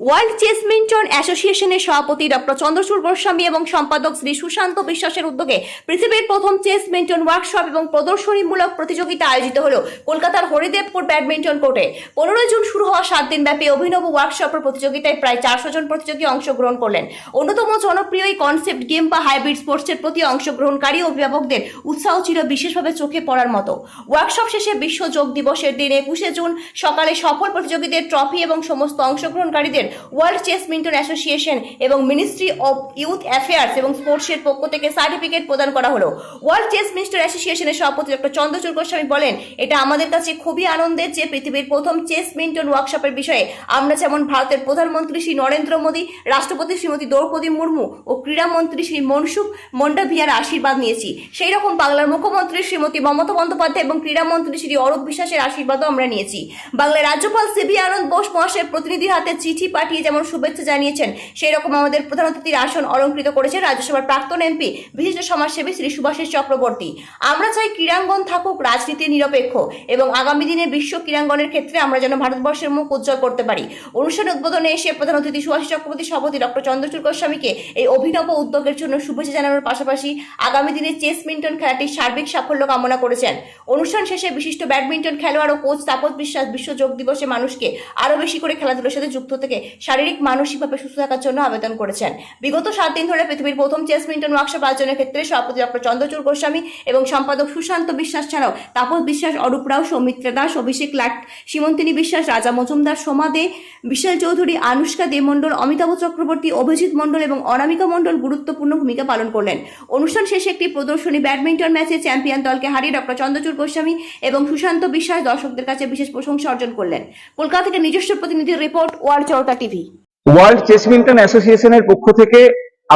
World chessminton অ্যাসোসিয়েশনের সভাপতি doctor Chandrachur Goswami এবং সম্পাদক শ্রী সুশান্ত বিশ্বাসের উদ্যোগে পৃথিবীর প্রথম চেসমিন্টন ওয়ার্কশপ এবং প্রদর্শনীমূলক প্রতিযোগিতা আয়োজিত হলো কলকাতার হরিদেবপুর ব্যাডমিন্টন কোর্টে। পনেরোই জুন শুরু হওয়া সাত দিন ব্যাপী অভিনব ওয়ার্কশপের প্রতিযোগিতায় প্রায় চারশো জন প্রতিযোগী অংশগ্রহণ করলেন। অন্যতম জনপ্রিয় এই কনসেপ্ট গেম বা হাইব্রিড স্পোর্টসের প্রতি অংশগ্রহণকারী অভিভাবকদের উৎসাহ ছিল বিশেষভাবে চোখে পড়ার মতো। ওয়ার্কশপ শেষে বিশ্ব যোগ দিবসের দিন একুশে জুন সকালে সফল প্রতিযোগীদের ট্রফি এবং সমস্ত অংশগ্রহণকারীদের ওয়ার্ল্ড চেস মিন্টন অ্যাসোসিয়েশন এবং মিনিস্ট্রি অফ ইউথ অ্যাফেয়ার্স এবং স্পোর্টসের পক্ষ থেকে সার্টিফিকেট প্রদান করা হলো। ওয়ার্ল্ড চেসমিন্টন অ্যাসোসিয়েশনের সভাপতি ডক্টর চন্দ্রচূড় গোস্বামী বলেন, এটা আমাদের কাছে খুবই আনন্দের যে পৃথিবীর প্রথম চেস মিন্টন ওয়ার্কশপের বিষয়ে আমরা যেমন ভারতের প্রধানমন্ত্রী শ্রী নরেন্দ্র মোদী, রাষ্ট্রপতি শ্রীমতী দ্রৌপদী মুর্মু ও ক্রীড়ামন্ত্রী শ্রী মনসুখ মন্ডাভিয়ার আশীর্বাদ নিয়েছি। সেই রকম বাংলার মুখ্যমন্ত্রী শ্রীমতী মমতা বন্দ্যোপাধ্যায় এবং ক্রীড়ামন্ত্রী শ্রী অরূপ বিশ্বাসের আশীর্বাদও আমরা নিয়েছি। বাংলার রাজ্যপাল সিবি আনন্দ বোস মহাশয়ের প্রতিনিধির হাতে চিঠি পাঠিয়ে যেমন শুভেচ্ছা জানিয়েছেন সেই রকম আমাদের প্রধান অতিথির আসন অলঙ্কৃত করেছেন রাজ্যসভার প্রাক্তন এমপি, বিশিষ্ট সমাজসেবী শ্রী সুভাষিস চক্রবর্তী। আমরা চাই ক্রীড়াঙ্গন থাকুক রাজনীতি নিরপেক্ষ এবং আগামী দিনে বিশ্ব ক্রীড়াঙ্গনের ক্ষেত্রে আমরা যেন ভারতবর্ষের মুখ উজ্জ্বল করতে পারি। অনুষ্ঠানে উদ্বোধনে এসে প্রধান অতিথি সুভাষিস চক্রবর্তী, সভাপতি ডক্টর চন্দ্রচূড় গোস্বামীকে এই অভিনব উদ্যোগের জন্য শুভেচ্ছা জানানোর পাশাপাশি আগামী দিনে চেসমিন্টন খেলাটির সার্বিক সাফল্য কামনা করেছেন। অনুষ্ঠান শেষে বিশিষ্ট ব্যাডমিন্টন খেলোয়াড় ও কোচ তাপস বিশ্বাস বিশ্ব যোগ দিবসে মানুষকে আরও বেশি করে খেলাধুলোর সাথে যুক্ত থেকে শারীরিক, মানসিকভাবে সুস্থ থাকার জন্য আবেদন করেছেন। বিগত সাত দিন ধরে পৃথিবীর প্রথম চেসমিন্টন ওয়ার্কশপ আয়োজনের ক্ষেত্রে সভাপতি ডক্টর চন্দ্রচূড় গোস্বামী এবং সম্পাদক সুশান্ত বিশ্বাস ছাড়াও তাপস বিশ্বাস, অরূপ রাও, সৌমিত্রা দাস, অভিষেক লাট, সীমন্তিনী বিশ্বাস, রাজা মজুমদার, সোমা দে, বিশাল চৌধুরী, আনুষ্কা দে মণ্ডল, অমিতাভ চক্রবর্তী, অভিজিৎ মণ্ডল এবং অনামিকা মণ্ডল গুরুত্বপূর্ণ ভূমিকা পালন করলেন। অনুষ্ঠান শেষে একটি প্রদর্শনী ব্যাডমিন্টন ম্যাচে চ্যাম্পিয়ন দলকে হারিয়ে ডক্টর চন্দ্রচূড় গোস্বামী এবং সুশান্ত বিশ্বাস দর্শকদের কাছে বিশেষ প্রশংসা অর্জন করলেন। কলকাতা থেকে নিজস্ব প্রতিনিধির report, world Charka TV. World chessminton অ্যাসোসিয়েশনের পক্ষ থেকে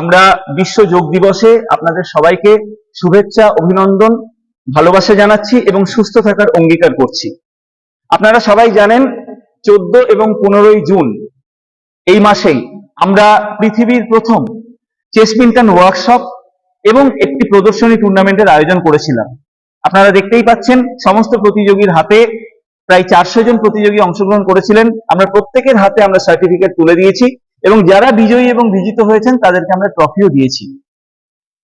আমরা বিশ্ব যোগ দিবসে আপনাদের সবাইকে শুভেচ্ছা, অভিনন্দন, ভালোবাসা জানাচ্ছি এবং সুস্থ থাকার অঙ্গীকার করছি। আপনারা সবাই জানেন, চোদ্দ এবং পনেরোই জুন এই মাসেই আমরা পৃথিবীর প্রথম চেসমিন্টন ওয়ার্কশপ এবং একটি প্রদর্শনী টুর্নামেন্টের আয়োজন করেছিলাম। আপনারা দেখতেই পাচ্ছেন, সমস্ত প্রতিযোগীর হাতে প্রায় চারশো জন প্রতিযোগী অংশগ্রহণ করেছিলেন। আমরা প্রত্যেকের হাতে আমরা সার্টিফিকেট তুলে দিয়েছি এবং যারা বিজয়ী এবং বিজিত হয়েছেন, তাদেরকে আমরা ট্রফিও দিয়েছি।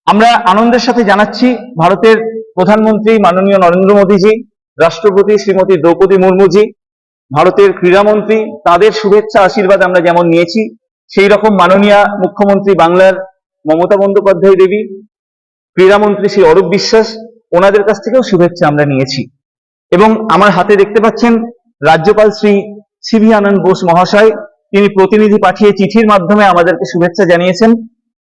আমরা আনন্দের সাথে জানাচ্ছি ভারতের প্রধানমন্ত্রী মাননীয় নরেন্দ্র মোদীজি, রাষ্ট্রপতি শ্রীমতী দ্রৌপদী মুর্মুজি, ভারতের ক্রীড়ামন্ত্রী, তাদের শুভেচ্ছা, আশীর্বাদ আমরা যেমন নিয়েছি, সেই রকম মাননীয় মুখ্যমন্ত্রী বাংলার মমতা বন্দ্যোপাধ্যায় দেবী, ক্রীড়ামন্ত্রী শ্রী অরূপ বিশ্বাস, ওনাদের কাছ থেকেও শুভেচ্ছা আমরা নিয়েছি। এবং আমার হাতে দেখতে পাচ্ছেন রাজ্যপাল শ্রী সিভি আনন্দ বোস মহাশয়। তিনি প্রতিনিধি পাঠিয়ে চিঠির মাধ্যমে আমাদেরকে শুভেচ্ছা জানিয়েছেন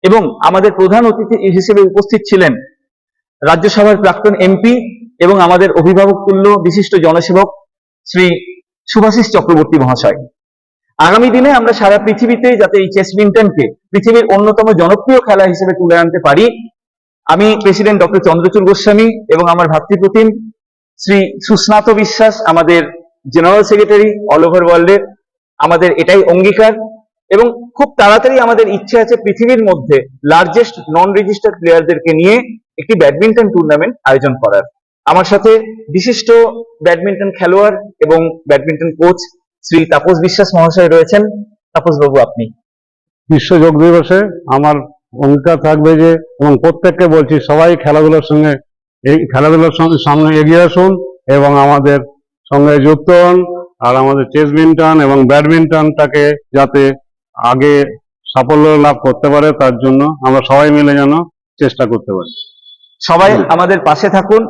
এবং আমাদের প্রধান অতিথি হিসেবে উপস্থিত ছিলেন রাজ্যসভার প্রাক্তন এমপি এবং আমাদের অভিভাবক তুল্য বিশিষ্ট জনসেবক শ্রী সুভাষিস চক্রবর্তী মহাশয়। আগামী দিনে আমরা সারা পৃথিবীতে যাতে এই চেসমিন্টনকে পৃথিবীর অন্যতম জনপ্রিয় খেলা হিসেবে তুলে আনতে পারি, আমি প্রেসিডেন্ট ডক্টর চন্দ্রচূড় গোস্বামী এবং আমার ভাতৃপ্রতিম শ্রী সুস্নাত বিশ্বাস, আমাদের জেনারেল সেক্রেটারি অল ওভার ওয়ার্ল্ডের আমাদের এটাই অঙ্গীকার এবং খুব তাড়াতাড়ি আমাদের ইচ্ছে আছে পৃথিবীর মধ্যে লার্জেস্ট নন রেজিস্টার্ড প্লেয়ারদেরকে নিয়ে একটি ব্যাডমিন্টন টুর্নামেন্ট আয়োজন করার। আমার সাথে বিশিষ্ট ব্যাডমিন্টন খেলোয়াড় এবং ব্যাডমিন্টন কোচ শ্রী তাপস বিশ্বাস মহাশয় রয়েছেন। তাপস বাবু, আপনি? বিশ্ব যোগ দিবসে আমার অঙ্গীকার থাকবে যে, এবং প্রত্যেককে বলছি, সবাই খেলাধুলার সঙ্গে এই খেলাধুলার সঙ্গে সামনে এগিয়ে আসুন এবং আমাদের সঙ্গে যুক্ত হন আর আমাদের চেসমিন্টন এবং ব্যাডমিন্টনটাকে যাতে আগে সাফল্য লাভ করতে পারে তার জন্য আমরা সবাই মিলে যেন চেষ্টা করতে পারি। সবাই আমাদের পাশে থাকুন।